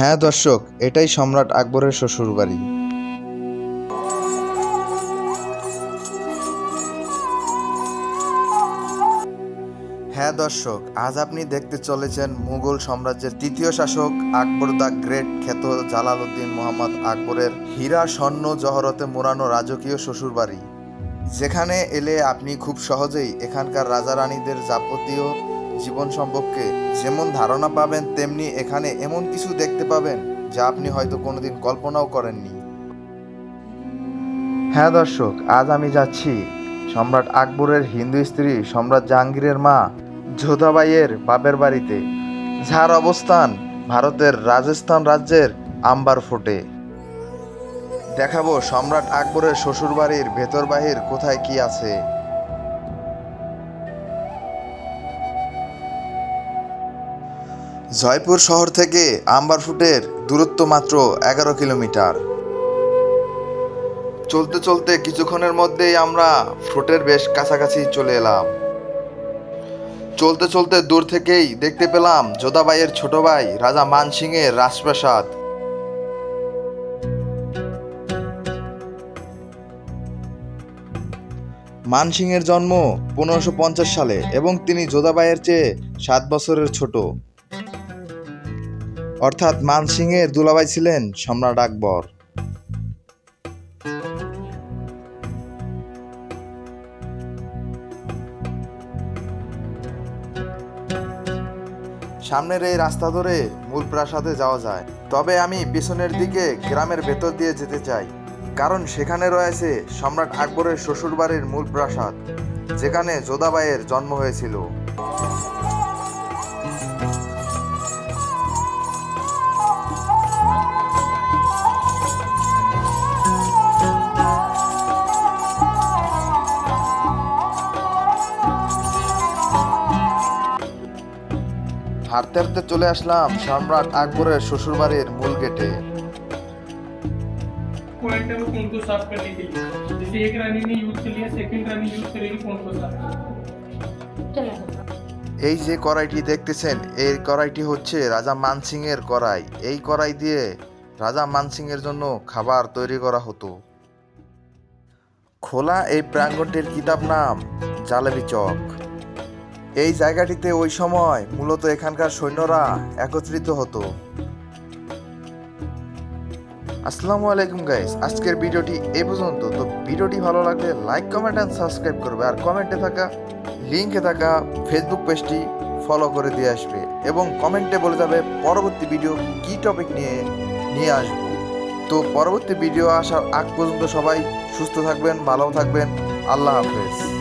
হ্যাঁ দর্শক, এটাই সম্রাট আকবরের শ্বশুরবাড়ি। হ্যাঁ দর্শক, আজ আপনি দেখতে চলেছেন মুঘল সাম্রাজ্যের তৃতীয় শাসক আকবর দ্য গ্রেট খ্যাত জালালউদ্দিন মোহাম্মদ আকবরের হীরা স্বর্ণ জহরতে মোড়ানো রাজকীয় শ্বশুরবাড়ি। যেখানে এলে আপনি খুব সহজেই এখানকার রাজা রানীদের যাবতীয় জীবন সম্পর্কে যেমন ধারণা পাবেন, তেমনি এখানে এমন কিছু দেখতে পাবেন যা আপনি হয়তো কোনোদিন কল্পনাও করেননি। হ্যাঁ দর্শক, আজ আমি যাচ্ছি সম্রাট আকবরের হিন্দু স্ত্রী সম্রাট জাহাঙ্গীরের মা যোধাবাইয়ের বাপের বাড়িতে। যার অবস্থান ভারতের রাজস্থান রাজ্যের আম্বার ফোর্টে। দেখাবো সম্রাট আকবরের শ্বশুরবাড়ির ভেতর বাহির কোথায় কি আছে। জয়পুর শহর থেকে আম্বার ফুটের দূরত্ব মাত্র এগারো কিলোমিটার। চলতে চলতে কিছুক্ষণের মধ্যেই আমরা ফ্রুটের বেশ কাছাকাছি চলে এলাম। চলতে চলতে দূর থেকেই দেখতে পেলাম যোধাবাইয়ের ছোট ভাই রাজা মানসিংয়ের রাজপ্রাসাদ। মানসিংয়ের জন্ম পনেরোশো সালে এবং তিনি যোধাবাইয়ের চেয়ে সাত বছরের ছোট। অর্থাৎ মানসিংয়ের দুলাভাই ছিলেন সম্রাট আকবর। সামনের এই রাস্তা ধরে মূল প্রাসাদে যাওয়া যায়। তবে আমি পিছনের দিকে গ্রামের ভেতর দিয়ে যেতে চাই, কারণ সেখানে রয়েছে সম্রাট আকবরের শ্বশুরবাড়ির মূল প্রাসাদ, যেখানে যোধাবাইয়ের জন্ম হয়েছিল। হাঁটতে হাঁটতে চলে আসলাম সম্রাট আকবরের শ্বশুরবাড়ির মূল গেটে। এই যে কড়াইটি দেখতেছেন এই কড়াইটি হচ্ছে রাজা মানসিং এর কড়াই। এই কড়াই দিয়ে রাজা মানসিং এর জন্য খাবার তৈরি করা হতো। খোলা এই প্রাঙ্গণটির কিতাব নাম জালেবি চক। এই জায়গাটিতে ওই সময় মূলত এখানকার সৈন্যরা একত্রিত হতো। আসসালামু আলাইকুম গাইস আজকের ভিডিওটি এ পর্যন্ত। তো ভিডিওটি ভালো লাগলে লাইক কমেন্ট অ্যান্ড সাবস্ক্রাইব করবে। আর কমেন্টে থাকা লিঙ্কে থাকা ফেসবুক পেজটি ফলো করে দিয়ে আসবে। এবং কমেন্টে বলে যাবে পরবর্তী ভিডিও কী টপিক নিয়ে নিয়ে আসব। তো পরবর্তী ভিডিও আসার আগ পর্যন্ত সবাই সুস্থ থাকবেন, ভালো থাকবেন। আল্লাহ হাফেজ।